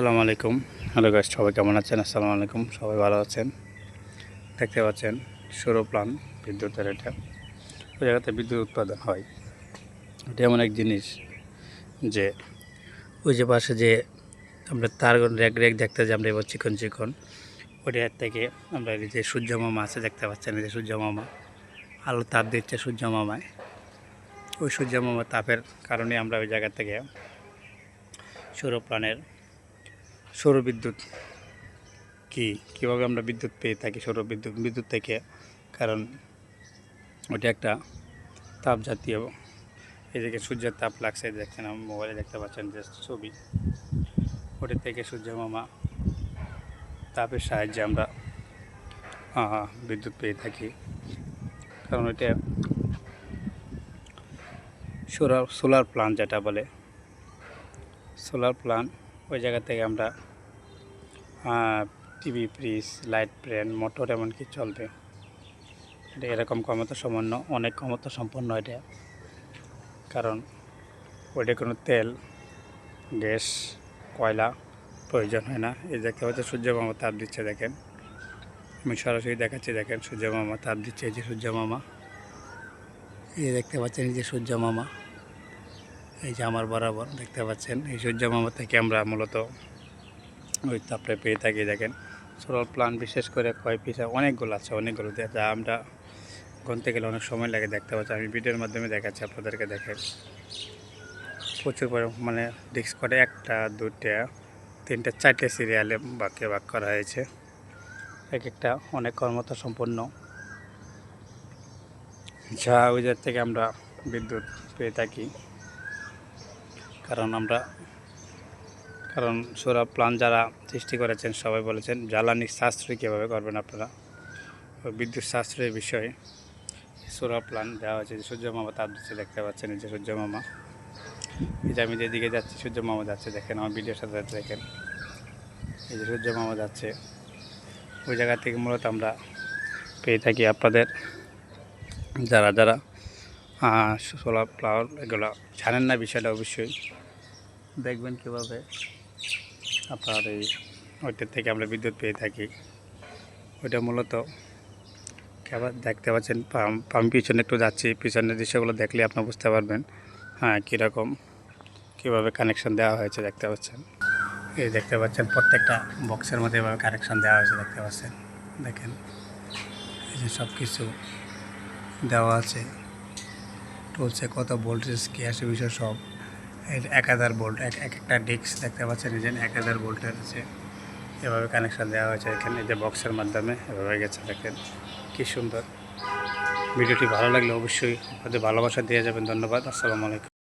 আসসালামু আলাইকুম। Hello guys সবাই কেমন আছেন? আসসালামু আলাইকুম। সবাই ভালো আছেন? দেখতে পাচ্ছেন সৌর প্লান বিদ্যুতের এটা। ওই জায়গাতে বিদ্যুৎ উৎপাদন হয়। এটা এমন এক জিনিস যে, ওই যে পাশে যে আমরা তার রেক রেক দেখতে যে আমরা এবার চিকন চিকন ওটার থেকে আমরা এই যে সূর্য মামা আছে দেখতে পাচ্ছেন, এই যে সূর্য মামা আলো তাপ দিচ্ছে সূর্য মামায় ওই সূর্য মামা তাপের কারণে আমরা ওই জায়গা থেকে সৌর প্লানের সৌর বিদ্যুৎ। কি, কীভাবে আমরা বিদ্যুৎ পেয়ে থাকি সৌর বিদ্যুৎ থেকে? কারণ ওটা একটা তাপ জাতীয় এদিকে সূর্যের তাপ লাগছে, দেখছেন আমার মোবাইলে দেখতে পাচ্ছেন যে ছবি। ওটা থেকে সূর্য মামা তাপের সাহায্যে আমরা বিদ্যুৎ পেয়ে থাকি। কারণ এটা সোলার সোলার প্লান্ট যেটা বলে, সোলার প্লান্ট ওই জায়গা থেকে আমরা TV fridge light fan motor এমনকি চলবে। এটা এরকম ক্ষমতা সম্পন্ন, অনেক ক্ষমতা সম্পন্ন এটা। কারণ ওইটা কোনো তেল, গ্যাস, কয়লা প্রয়োজন হয় না। এই দেখতে পাচ্ছেন সূর্য মামা তাপ দিচ্ছে দেখেন। আমি সরাসরি দেখাচ্ছি দেখেন সূর্য মামা তাপ দিচ্ছে, এই যে সূর্য মামা। এই দেখতে পাচ্ছেন এই যে সূর্য মামা। এই যে আমার বরাবর, দেখতে পাচ্ছেন? এই সূর্য মামা থেকে আমরা মূলত ওই তাপটা পেয়ে থাকি, দেখেন। সোলার প্লান্ট বিশেষ করে কয় পিস অনেকগুলো আছে, অনেকগুলো। যা- আমরা গুনতে গেলে অনেক সময় লাগে, দেখতে পাচ্ছি আমি ভিডিওর মাধ্যমে দেখাচ্ছি, আপনাদেরকে দেখেন প্রচুর মানে ডিস্ক করে একটা দুটা তিনটা, চারটে সিরিয়ালে বাক্যে ভাগ করা হয়েছে। এক একটা অনেক কর্মতা সম্পন্ন যা, ওই থেকে আমরা বিদ্যুৎ পেয়ে থাকি। কারণ আমরা, কারণ সোলার প্লান যারা সৃষ্টি করেছেন, সবাই বলেছেন জ্বালানি সাশ্রয় কীভাবে করবেন আপনারা? বিদ্যুৎ সাশ্রয়ের বিষয়ে সোলার প্লান দেওয়া হয়েছে যে সূর্য মামা তাপ দিচ্ছে দেখতে পাচ্ছেন যে সূর্য মামা। এই যে আমি যেদিকে যাচ্ছি, সূর্য মামা যাচ্ছে, দেখেন আমার ভিডিওর সাথে সাথে দেখেন। এই যে সূর্য মামা যাচ্ছে, ওই জায়গা থেকে মূলত আমরা পেয়ে থাকি আপনাদের, যারা যারা সোলার ফ্লাওয়ার এগুলো জানেন না বিষয়টা অবশ্যই। দেখবেন কীভাবে আপনার এই ওইটার থেকে আমরা বিদ্যুৎ পেয়ে থাকি। ওইটা মূলত কেবল দেখতে পাচ্ছেন আমি পিছনে একটু যাচ্ছি, পিছনের দৃশ্যগুলো দেখলে আপনার বুঝতে পারবেন হ্যাঁ কীরকম, কীভাবে কানেকশন দেওয়া হয়েছে দেখতে পাচ্ছেন। এই দেখতে পাচ্ছেন, প্রত্যেকটা বক্সের মধ্যে এভাবে কানেকশন দেওয়া হয়েছে দেখতে পাচ্ছেন। দেখেন, এই যে সব কিছু দেওয়া আছে। টুলসে কত ভোল্টেজ কী আসে বিষয় সব। এক হাজার ভোল্ট এক এক একটা ডেস্ক দেখতে পাচ্ছেন যে এক হাজার ভোল্টের আছে এভাবে কানেকশন দেওয়া হয়েছে এখানে যে বক্সের মাধ্যমে এভাবে গেছে, দেখেন কী সুন্দর। ভিডিওটি ভালো লাগলে অবশ্যই আপনাদের ভালোবাসা দিয়ে যাবেন, ধন্যবাদ, আসসালামু আলাইকুম।